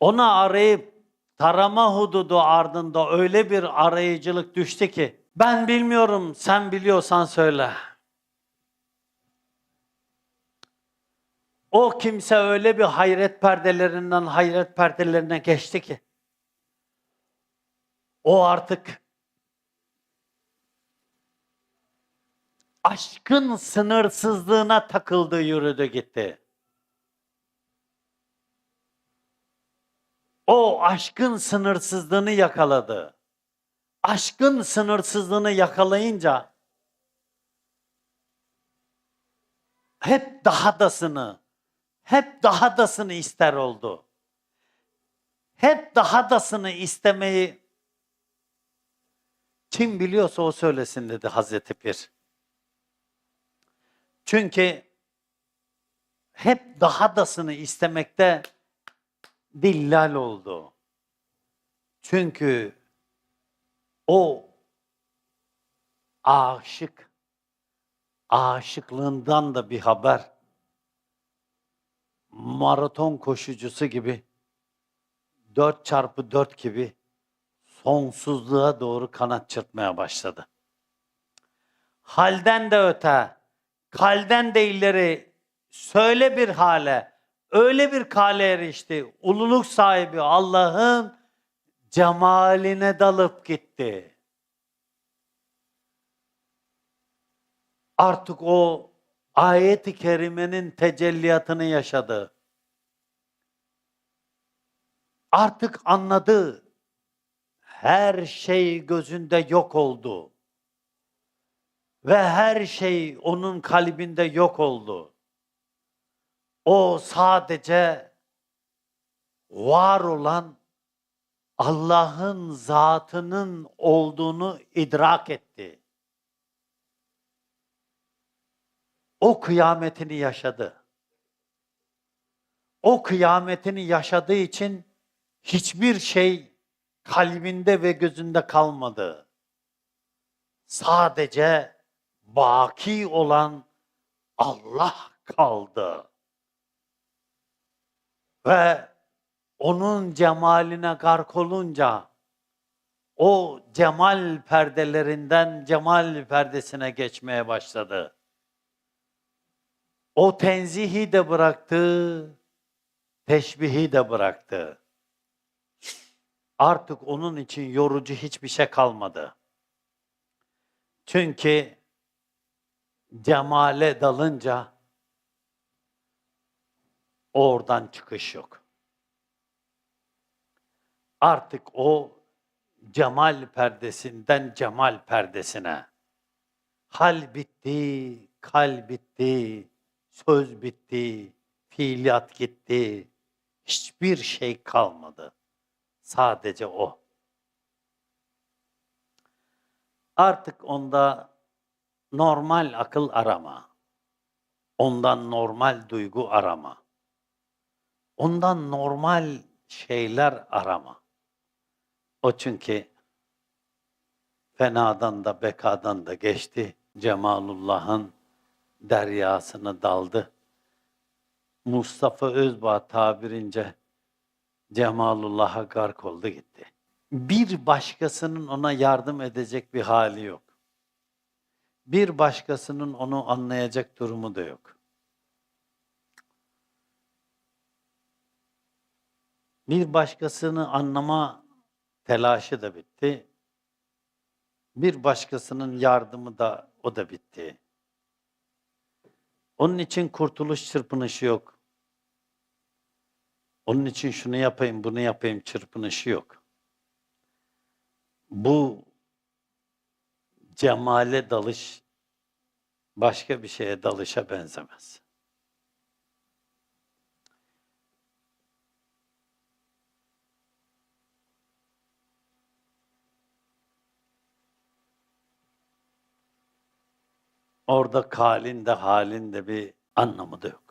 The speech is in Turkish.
Onu arayıp tarama hududu ardında öyle bir arayıcılık düştü ki ben bilmiyorum sen biliyorsan söyle. O kimse öyle bir hayret perdelerinden hayret perdelerine geçti ki o artık aşkın sınırsızlığına takıldı yürüdü gitti. O aşkın sınırsızlığını yakaladı. Aşkın sınırsızlığını yakalayınca hep daha dasını, hep daha dasını ister oldu. Hep daha dasını istemeyi kim biliyorsa o söylesin dedi Hazreti Pir. Çünkü hep daha dasını istemekte dillal oldu. Çünkü o aşık, aşıklığından da bir haber. Maraton koşucusu gibi, 4 çarpı 4 gibi sonsuzluğa doğru kanat çırpmaya başladı. Halden de öte, kalden de ileri, söyle bir hale, öyle bir kale erişti. Ululuk sahibi Allah'ın cemaline dalıp gitti. Artık o ayet-i kerimenin tecelliyatını yaşadı. Artık anladı. Her şey gözünde yok oldu. Ve her şey onun kalbinde yok oldu. O sadece var olan Allah'ın zatının olduğunu idrak etti. O kıyametini yaşadı. O kıyametini yaşadığı için hiçbir şey kalbinde ve gözünde kalmadı. Sadece baki olan Allah kaldı. Ve onun cemaline gark olunca o cemal perdelerinden cemal perdesine geçmeye başladı. O tenzihi de bıraktı, teşbihi de bıraktı. Artık onun için yorucu hiçbir şey kalmadı. Çünkü cemale dalınca oradan çıkış yok. Artık o cemal perdesinden cemal perdesine. Hal bitti, kal bitti, söz bitti, fiiliyat gitti. Hiçbir şey kalmadı. Sadece o. Artık onda normal akıl arama. Ondan normal duygu arama. Ondan normal şeyler arama. O çünkü fenadan da bekadan da geçti. Cemalullah'ın deryasını daldı. Mustafa Özbağ tabirince Cemalullah'a gark oldu gitti. Bir başkasının ona yardım edecek bir hali yok. Bir başkasının onu anlayacak durumu da yok. Bir başkasını anlama telaşı da bitti. Bir başkasının yardımı da o da bitti. Onun için kurtuluş çırpınışı yok. Onun için şunu yapayım, bunu yapayım çırpınışı yok. Bu cemale dalış başka bir şeye dalışa benzemez. Orada kalin de halin de bir anlamı da yok.